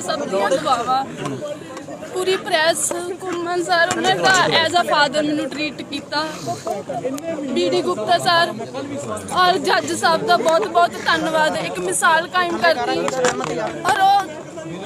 ਸਭ ਦੀਆਂ ਦੁਆਵਾਂ ਪੂਰੀ ਪ੍ਰੈਸ ਕੁਮਨ ਸਰ ਉਹਨਾਂ ਦਾ ਐਜ਼ ਅ ਫਾਦਰ ਮੈਨੂੰ ਟ੍ਰੀਟ ਕੀਤਾ। ਬੀਡੀ ਗੁਪਤਾ ਸਰ ਔਰ ਜੱਜ ਸਾਹਿਬ ਦਾ ਬਹੁਤ ਬਹੁਤ ਧੰਨਵਾਦ। ਇੱਕ ਮਿਸਾਲ ਕਾਇਮ ਕਰਤੀ ਔਰ ਉਹ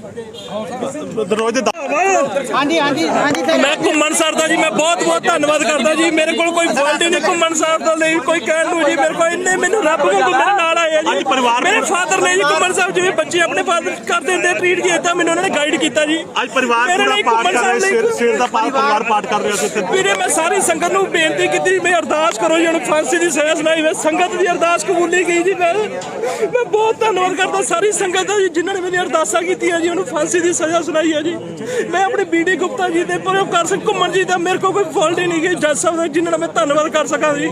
ਦਰੋਜ਼ ਦੇ ਦਾ- ਹਾਂਜੀ ਹਾਂਜੀ ਹਾਂਜੀ ਤੇ ਮੈਂ ਘੁੰਮਣ ਸਰ ਦਾ ਜੀ ਮੈਂ ਬਹੁਤ ਬਹੁਤ ਧੰਨਵਾਦ ਕਰਦਾ ਜੀ। ਮੇਰੇ ਕੋਲ ਕੋਈ ਫਾਲਟ ਨਹੀਂ ਘੁੰਮਣ ਸਰ ਦਾ ਲਈ ਕੋਈ ਕਹਿਣ ਨੂੰ ਜੀ ਮੇਰੇ ਕੋਲ ਇੰਨੇ ਮੈਨੂੰ ਰੱਬ ਮੇਰੇ ਅੱਜ ਜੀ ਪਰਿਵਾਰ ਮੇਰੇ ਫਾਦਰ ਨੇ ਜੀ ਘੁੰਮਣ ਸਾਹਿਬ ਜਿਵੇਂ ਬੱਚੇ ਆਪਣੇ ਫਾਦਰ ਕਰਦੇ ਹੁੰਦੇ ਟ੍ਰੀਟ ਜੀ ਮੈਨੂੰ ਉਹਨਾਂ ਨੇ ਗਾਈਡ ਕੀਤਾ ਜੀ। ਅੱਜ ਪਰਿਵਾਰ ਪੂਰਾ ਪਾਠ ਕਰ ਰਿਹਾ ਸਵੇਰ ਸਵੇਰ ਦਾ ਪਾਠ ਪਰਿਵਾਰ ਪਾਠ ਕਰ ਰਿਹਾ ਸੀ ਇੱਥੇ। ਵੀਰੇ ਮੈਂ ਸਾਰੀ ਸੰਗਤ ਨੂੰ ਬੇਨਤੀ ਕੀਤੀ ਮੈਂ ਅਰਦਾਸ ਕਰੋ ਜੀ ਉਹਨੂੰ ਫਾਂਸੀ ਦੀ ਸਜ਼ਾ ਸੁਣਾਈ। ਮੈਂ ਸੰਗਤ ਦੀ ਅਰਦਾਸ ਕਬੂਲੀ ਗਈ ਜੀ ਮੈਂ ਮੈਂ ਬਹੁਤ ਧੰਨਵਾਦ ਕਰਦਾ ਸਾਰੀ ਸੰਗਤ ਦਾ ਜੀ ਜਿਨ੍ਹਾਂ ਨੇ ਮੇਰੀ ਅਰਦਾਸਾਂ ਕੀਤੀਆਂ ਜੀ ਉਹਨੂੰ ਫਾਂਸੀ ਦੀ ਸਜ਼ਾ ਸੁਣਾਈ ਹੈ ਜੀ। ਮੈਂ ਆਪਣੇ ਬੀਡੀ ਗੁਪਤਾ ਜੀ ਦੇ ਪਰ ਕਰ ਸਕ ਘੁੰਮਣ ਜੀ ਦਾ ਮੇਰੇ ਕੋਲ ਕੋਈ ਫਾਲਟ ਹੀ ਨਹੀਂ ਗਈ ਜੱਜ ਸਾਹਿਬ ਦਾ ਜਿਨ੍ਹਾਂ ਦਾ ਮੈਂ ਧੰਨਵਾਦ ਕਰ ਸਕਾਂ ਜੀ।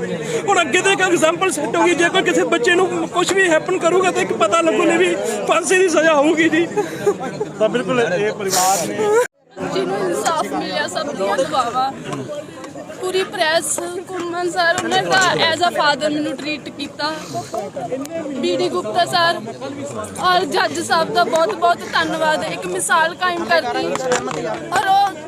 ਹੁਣ ਅੱਗੇ ਤੋਂ ਇੱਕ ਐਗਜ਼ਾਮਪਲ ਸੈੱਟ ਹੋਗੀ ਜੇ ਕੋਈ ਕਿਸੇ ਬੱਚੇ ਨੂੰ ਕੁਝ ਵੀ ਹੈਪਨ ਕਰੂਗਾ ਤਾਂ ਇੱਕ ਪਤਾ ਲੱਗੂਗਾ ਵੀ ਫਾਂਸੀ ਦੀ ਸਜ਼ਾ ਹੋਊਗੀ ਜੀ। ਤਾਂ ਬਿਲਕੁਲ ਇਹ ਪਰਿਵਾਰ ਨੇ। ਜਿਹਨੂੰ ਇਨਸਾਫ ਮਿਲਿਆ ਸਭ ਦੀਆਂ ਦੁਆਵਾਂ। ਪੂਰੀ ਪ੍ਰੈਸ ਕੁਮਨ ਸਰ ਉਹਨਾਂ ਦਾ ਐਜ਼ ਅ ਫਾਦਰ ਮੈਨੂੰ ਟ੍ਰੀਟ ਕੀਤਾ। ਬੀਡੀ ਗੁਪਤਾ ਸਰ ਔਰ ਜੱਜ ਸਾਹਿਬ ਦਾ ਬਹੁਤ ਬਹੁਤ ਧੰਨਵਾਦ। ਇੱਕ ਮਿਸਾਲ ਕਾਇਮ ਕਰਤੀ ਔਰ ਉਹ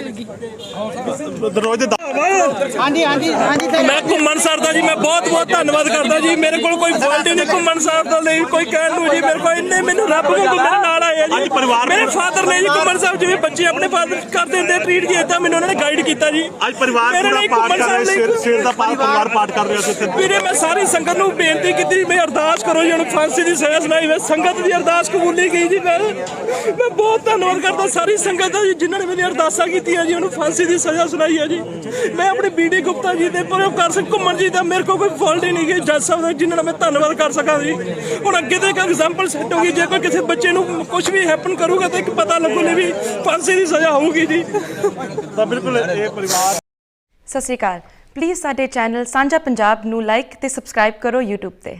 ਮਿਲ ਗਈ। ਦਰੋਜ਼ ਦੇ ਦਾ- ਹਾਂਜੀ ਹਾਂਜੀ ਹਾਂਜੀ ਤੇ ਮੈਂ ਘੁੰਮਣ ਸਰ ਦਾ ਜੀ ਮੈਂ ਬਹੁਤ ਬਹੁਤ ਧੰਨਵਾਦ ਕਰਦਾ ਜੀ। ਮੇਰੇ ਕੋਲ ਕੋਈ ਫਾਲਟ ਹੀ ਨਹੀਂ ਘੁੰਮਣ ਸਰ ਦਾ ਲਈ ਕੋਈ ਕਹਿਣ ਨੂੰ ਜੀ ਮੇਰੇ ਕੋਲ ਇੰਨੇ ਮੈਨੂੰ ਰੱਬ ਵਾਂਗੂ ਮੇਰੇ ਨਾਲ ਆਏ ਆ ਜੀ। ਅੱਜ ਪਰਿਵਾਰ ਮੇਰੇ ਫਾਦਰ ਨੇ ਜੀ ਘੁੰਮਣ ਸਾਹਿਬ ਜਿਵੇਂ ਬੱਚੇ ਆਪਣੇ ਫਾਦਰ ਕਰਦੇ ਹੁੰਦੇ ਟ੍ਰੀਟ ਜੀ ਏਦਾਂ ਮੈਨੂੰ ਉਹਨਾਂ ਨੇ ਗਾਈਡ ਕੀਤਾ ਜੀ। ਅੱਜ ਪਰਿਵਾਰ ਪੂਰਾ ਪਾਠ ਕਰ ਰਿਹਾ ਸਵੇਰ ਦਾ ਪਾਠ ਪਰਿਵਾਰ ਪਾਠ ਕਰ ਰਿਹਾ ਸੀ ਇੱਥੇ। ਵੀਰੇ ਮੈਂ ਸਾਰੀ ਸੰਗਤ ਨੂੰ ਬੇਨਤੀ ਕੀਤੀ ਮੈਂ ਅਰਦਾਸ ਕਰੋ ਜੀ ਫਾਂਸੀ ਦੀ ਸਜ਼ਾ ਸੁਣਾਈ ਮੈਂ ਸੰਗਤ ਦੀ ਅਰਦਾਸ ਕਬੂਲੀ ਗਈ ਜੀ ਮੈਂ। ਮੈਂ ਬਹੁਤ ਧੰਨਵਾਦ ਕਰਦਾ ਸਾਰੀ ਸੰਗਤ ਦਾ ਜੀ ਜਿਨ੍ਹਾਂ ਨੇ ਮੇਰੀ ਅਰਦਾਸਾਂ ਕੀਤੀਆਂ ਜੀ ਉਹਨੂੰ ਫਾਂਸੀ ਦੀ ਸਜ਼ਾ ਸੁਣਾਈ ਹੈ ਜੀ। ਮੈਂ ਆਪਣੇ ਬੀਡੀ ਗੁਪਤਾ ਜੀ ਦੇ ਪਰ ਕਰ ਸਕ ਘੁੰਮਣ ਜੀ ਦਾ ਮੇਰੇ ਕੋਲ ਕੋਈ ਫਾਲਟ ਹੀ ਨਹੀਂ ਗਈ ਜੱਜ ਸਾਹਿਬ ਦਾ ਜਿਨ੍ਹਾਂ ਦਾ ਮੈਂ ਧੰਨਵਾਦ ਕਰ ਸਕਾਂ ਜੀ। ਹੁਣ ਅੱਗੇ ਤੋਂ ਇੱਕ ਐਗਜ਼ਾਮਪਲ ਸੈੱਟ ਹੋਗੀ ਜੇ ਕੋਈ ਕਿਸੇ ਬੱਚੇ ਨੂੰ ਕੁਝ ਵੀ ਹੈਪਨ ਕਰੂਗਾ ਤਾਂ ਇੱਕ ਪਤਾ ਲੱਗੂਗਾ ਵੀ ਫਾਂਸੀ ਦੀ ਸਜ਼ਾ ਹੋਊਗੀ ਜੀ। ਤਾਂ ਬਿਲਕੁਲ ਇਹ ਪਰਿਵਾਰ ਸਤਿ ਸ਼੍ਰੀ ਅਕਾਲ। ਪਲੀਜ਼ ਸਾਡੇ ਚੈਨਲ ਸਾਂਝਾ ਪੰਜਾਬ ਨੂੰ ਲਾਈਕ ਤੇ ਸਬਸਕ੍ਰਾਈਬ ਕਰੋ YouTube ਤੇ।